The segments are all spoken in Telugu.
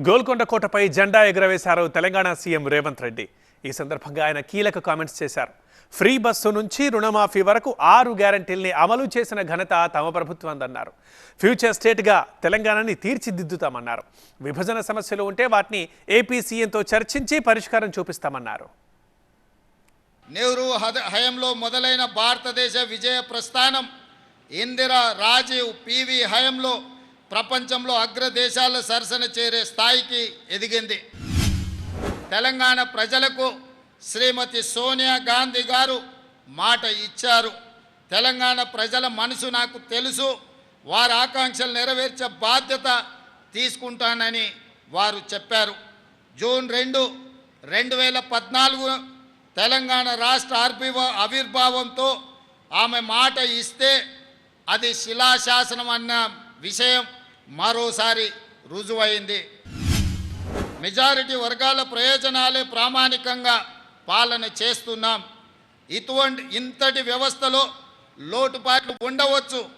గోల్కొండ కోటపై జెండా ఎగురవేశారు తెలంగాణ సీఎం రేవంత్ రెడ్డి. ఈ సందర్భంగా ఆయన కీలక కామెంట్స్ చేశారు. ఫ్రీ బస్సు నుంచి రుణమాఫీ వరకు ఆరు గ్యారంటీల్ని అమలు చేసిన ఘనత తమ ప్రభుత్వందన్నారు. ఫ్యూచర్ స్టేట్గా తెలంగాణని తీర్చిదిద్దుతామన్నారు. విభజన సమస్యలు ఉంటే వాటిని ఏపీ సీఎంతో చర్చించి పరిష్కారం చూపిస్తామన్నారు. నెహ్రూ హద- హయంలో మొదలైన భారతదేశ విజయ ప్రస్థానం ఇందిరా రాజీవ్ పివి హయంలో ప్రపంచంలో అగ్రదేశాల సరసన చేరే స్థాయికి ఎదిగింది. తెలంగాణ ప్రజలకు శ్రీమతి సోనియా గాంధీ గారు మాట ఇచ్చారు. తెలంగాణ ప్రజల మనసు నాకు తెలుసు. వారి ఆకాంక్షలు నెరవేర్చే బాధ్యత తీసుకుంటానని వారు చెప్పారు. జూన్ రెండు రెండు వేల పద్నాలుగు తెలంగాణ రాష్ట్ర ఆర్భివ ఆవిర్భావంతో ఆమె మాట ఇస్తే అది శిలాశాసనం అన్న విషయం మరోసారి రుజువైంది. మెజారిటీ వర్గాల ప్రయోజనాలే ప్రామాణికంగా పాలన చేస్తున్నాం. ఇటువంటి ఇంతటి వ్యవస్థలో లోటుపాట్లు ఉండవచ్చు.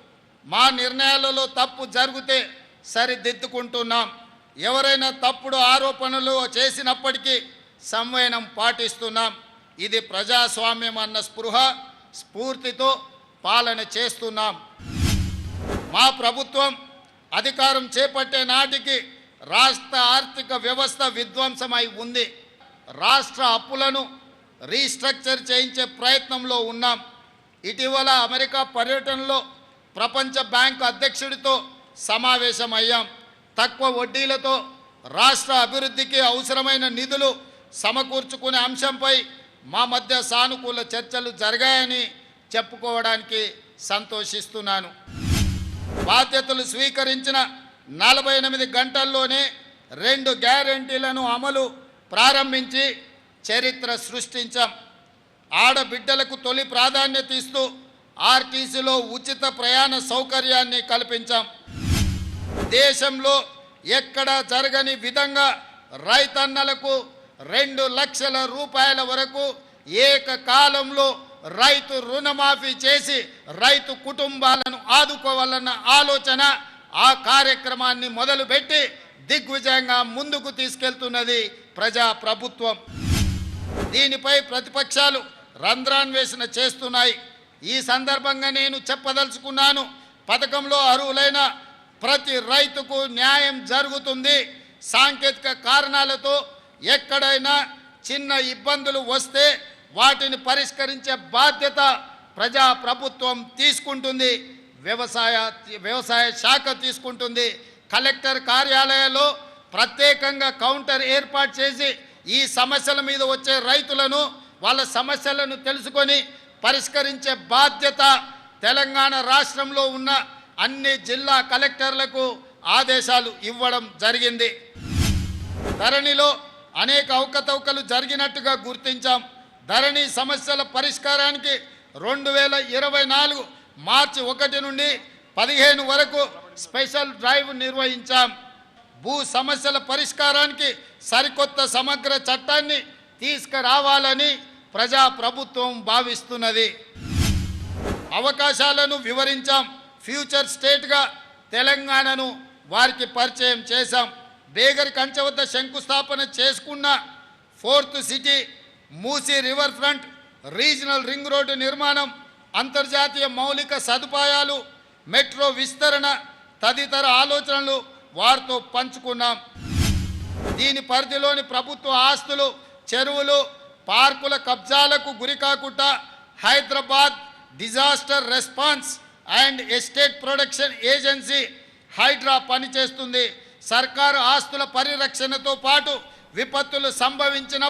మా నిర్ణయాలలో తప్పు జరిగితే సరిదిద్దుకుంటున్నాం. ఎవరైనా తప్పుడు ఆరోపణలు చేసినప్పటికీ సంవయనం పాటిస్తున్నాం. ఇది ప్రజాస్వామ్యం అన్న స్పృహ స్ఫూర్తితో పాలన చేస్తున్నాం. మా ప్రభుత్వం అధికారం చేపట్టే నాటికి రాష్ట్ర ఆర్థిక వ్యవస్థ విధ్వంసమై ఉంది. రాష్ట్ర అప్పులను రీస్ట్రక్చర్ చేయించే ప్రయత్నంలో ఉన్నాం. ఇటీవల అమెరికా పర్యటనలో ప్రపంచ బ్యాంకు అధ్యక్షుడితో సమావేశమయ్యాం. తక్కువ వడ్డీలతో రాష్ట్ర అభివృద్ధికి అవసరమైన నిధులు సమకూర్చుకునే అంశంపై మా మధ్య సానుకూల చర్చలు జరిగాయని చెప్పుకోవడానికి సంతోషిస్తున్నాను. బాధ్యతలు స్వీకరించిన నలభై ఎనిమిది గంటల్లోనే రెండు గ్యారంటీలను అమలు ప్రారంభించి చరిత్ర సృష్టించాం. ఆడబిడ్డలకు తొలి ప్రాధాన్యత ఇస్తూ ఆర్టీసీలో ఉచిత ప్రయాణ సౌకర్యాన్ని కల్పించాం. దేశంలో ఎక్కడ జరగని విధంగా రైతన్నలకు రెండు లక్షల రూపాయల వరకు ఏకకాలంలో రైతు రుణమాఫీ చేసి రైతు కుటుంబాలను ఆదుకోవాలన్న ఆలోచన ఆ కార్యక్రమాన్ని మొదలుపెట్టి దిగ్విజయంగా ముందుకు తీసుకెళ్తున్నది ప్రజా ప్రభుత్వం దీనిపై ప్రతిపక్షాలు రంధ్రాన్వేషణ చేస్తున్నాయి. ఈ సందర్భంగా నేను చెప్పదలుచుకున్నాను పథకంలో అర్హులైన ప్రతి రైతుకు న్యాయం జరుగుతుంది. సాంకేతిక కారణాలతో ఎక్కడైనా చిన్న ఇబ్బందులు వస్తే వాటిని పరిష్కరించే బాధ్యత ప్రజా ప్రభుత్వం తీసుకుంటుంది. వ్యవసాయ వ్యవసాయ శాఖ తీసుకుంటుంది. కలెక్టర్ కార్యాలయాల్లో ప్రత్యేకంగా కౌంటర్ ఏర్పాటు చేసి ఈ సమస్యల మీద వచ్చే రైతులను వాళ్ళ సమస్యలను తెలుసుకొని పరిష్కరించే బాధ్యత తెలంగాణ రాష్ట్రంలో ఉన్న అన్ని జిల్లా కలెక్టర్లకు ఆదేశాలు ఇవ్వడం జరిగింది. ధరణిలో అనేక అవకతవకలు జరిగినట్టుగా గుర్తించాం. ధరణి సమస్యల పరిష్కారానికి రెండు వేల ఇరవై నాలుగు మార్చి ఒకటి నుండి పదిహేను వరకు స్పెషల్ డ్రైవ్ నిర్వహించాం. భూ సమస్యల పరిష్కారానికి సరికొత్త సమగ్ర చట్టాన్ని తీసుకురావాలని ప్రజా ప్రభుత్వం భావిస్తున్నది. అవకాశాలను వివరించాం. ఫ్యూచర్ స్టేట్గా తెలంగాణను వారికి పరిచయం చేశాం. బేగర్ కంచె వద్ద శంకుస్థాపన చేసుకున్న fourth city Musi river front regional ring road నిర్మాణం అంతర్జాతీయ మౌలిక సదుపాయాలు మెట్రో విస్తరణ తదితర ఆలోచనలు వారితో పంచుకున్నాం. దీని పరిధిలోని ప్రభుత్వ ఆస్తులు చెరువులు పార్కుల కబ్జాలకు గురికాకుండా Hyderabad disaster response and estate production agency HYDRAA పనిచేస్తుంది. సర్కారు ఆస్తుల పరిరక్షణతో పాటు విపత్తులు సంభవించిన